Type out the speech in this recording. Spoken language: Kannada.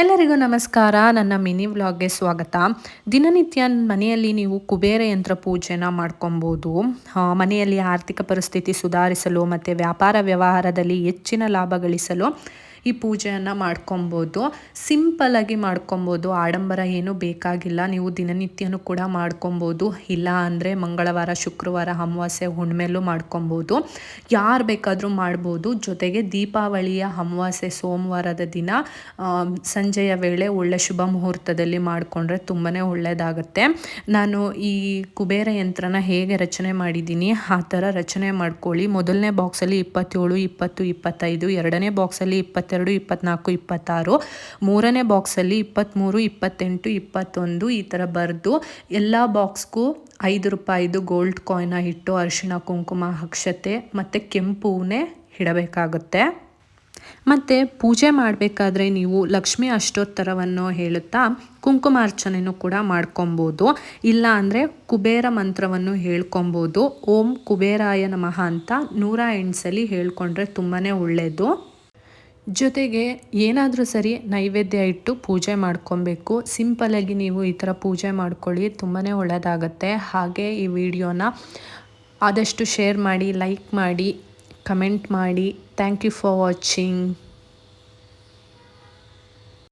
ಎಲ್ಲರಿಗೂ ನಮಸ್ಕಾರ. ನನ್ನ ಮಿನಿ ವ್ಲಾಗ್ಗೆ ಸ್ವಾಗತ. ದಿನನಿತ್ಯ ಮನೆಯಲ್ಲಿ ನೀವು ಕುಬೇರ ಯಂತ್ರ ಪೂಜೆನ ಮಾಡ್ಕೊಬೋದು. ಮನೆಯಲ್ಲಿ ಆರ್ಥಿಕ ಪರಿಸ್ಥಿತಿ ಸುಧಾರಿಸಲು ಮತ್ತು ವ್ಯಾಪಾರ ವ್ಯವಹಾರದಲ್ಲಿ ಹೆಚ್ಚಿನ ಲಾಭ ಗಳಿಸಲು ಈ ಪೂಜೆಯನ್ನು ಮಾಡ್ಕೊಬೋದು. ಸಿಂಪಲಾಗಿ ಮಾಡ್ಕೊಬೋದು. ಆಡಂಬರ ಏನೂ ಬೇಕಾಗಿಲ್ಲ. ನೀವು ದಿನನಿತ್ಯನೂ ಕೂಡ ಮಾಡ್ಕೊಬೋದು. ಇಲ್ಲ ಅಂದರೆ ಮಂಗಳವಾರ, ಶುಕ್ರವಾರ, ಅಮಾವಾಸ್ಯೆ ಹುಣ್ಮೇಲೂ ಮಾಡ್ಕೊಬೋದು. ಯಾರು ಬೇಕಾದರೂ ಮಾಡ್ಬೋದು. ಜೊತೆಗೆ ದೀಪಾವಳಿಯ ಅಮಾವಾಸ್ಯೆ, ಸೋಮವಾರದ ದಿನ ಸಂಜೆಯ ವೇಳೆ ಒಳ್ಳೆ ಶುಭ ಮುಹೂರ್ತದಲ್ಲಿ ಮಾಡಿಕೊಂಡ್ರೆ ತುಂಬಾ ಒಳ್ಳೆಯದಾಗುತ್ತೆ ನಾನು ಈ ಕುಬೇರ ಯಂತ್ರನ ಹೇಗೆ ರಚನೆ ಮಾಡಿದ್ದೀನಿ, ಆ ಥರ ರಚನೆ ಮಾಡ್ಕೊಳ್ಳಿ. ಮೊದಲನೇ ಬಾಕ್ಸಲ್ಲಿ ಇಪ್ಪತ್ತೇಳು, ಇಪ್ಪತ್ತು, ಇಪ್ಪತ್ತೈದು, ಎರಡನೇ ಬಾಕ್ಸಲ್ಲಿ ಇಪ್ಪತ್ತೆರಡು, ಇಪ್ಪತ್ನಾಲ್ಕು, ಇಪ್ಪತ್ತಾರು, ಮೂರನೇ ಬಾಕ್ಸಲ್ಲಿ ಇಪ್ಪತ್ತ್ಮೂರು, ಇಪ್ಪತ್ತೆಂಟು, ಇಪ್ಪತ್ತೊಂದು ಈ ಥರ ಬರೆದು ಎಲ್ಲ ಬಾಕ್ಸ್ಗೂ ಐದು ರೂಪಾಯಿದು ಗೋಲ್ಡ್ ಕಾಯಿನ ಇಟ್ಟು ಅರಿಶಿಣ, ಕುಂಕುಮ, ಅಕ್ಷತೆ ಮತ್ತು ಕೆಂಪು ಇಡಬೇಕಾಗುತ್ತೆ. ಮತ್ತು ಪೂಜೆ ಮಾಡಬೇಕಾದ್ರೆ ನೀವು ಲಕ್ಷ್ಮಿ ಅಷ್ಟೋತ್ತರವನ್ನು ಹೇಳುತ್ತಾ ಕುಂಕುಮಾರ್ಚನೆಯೂ ಕೂಡ ಮಾಡ್ಕೊಬೋದು. ಇಲ್ಲ ಅಂದರೆ ಕುಬೇರ ಮಂತ್ರವನ್ನು ಹೇಳ್ಕೊಬೋದು. ಓಂ ಕುಬೇರಾಯ ನಮಃ ಅಂತ ನೂರ ಎಂಟು ಸಲ ಹೇಳ್ಕೊಂಡ್ರೆ ತುಂಬಾ ಒಳ್ಳೆಯದು ಜೊತೆಗೆ ಏನಾದರೂ ಸರಿ ನೈವೇದ್ಯ ಇಟ್ಟು ಪೂಜೆ ಮಾಡ್ಕೊಬೇಕು. ಸಿಂಪಲಾಗಿ ನೀವು ಈ ಥರ ಪೂಜೆ ಮಾಡ್ಕೊಳ್ಳಿ ತುಂಬಾ ಒಳ್ಳೆಯದಾಗತ್ತೆ ಹಾಗೆ ಈ ವಿಡಿಯೋನ ಆದಷ್ಟು ಶೇರ್ ಮಾಡಿ, ಲೈಕ್ ಮಾಡಿ, ಕಮೆಂಟ್ ಮಾಡಿ. Thank you for watching.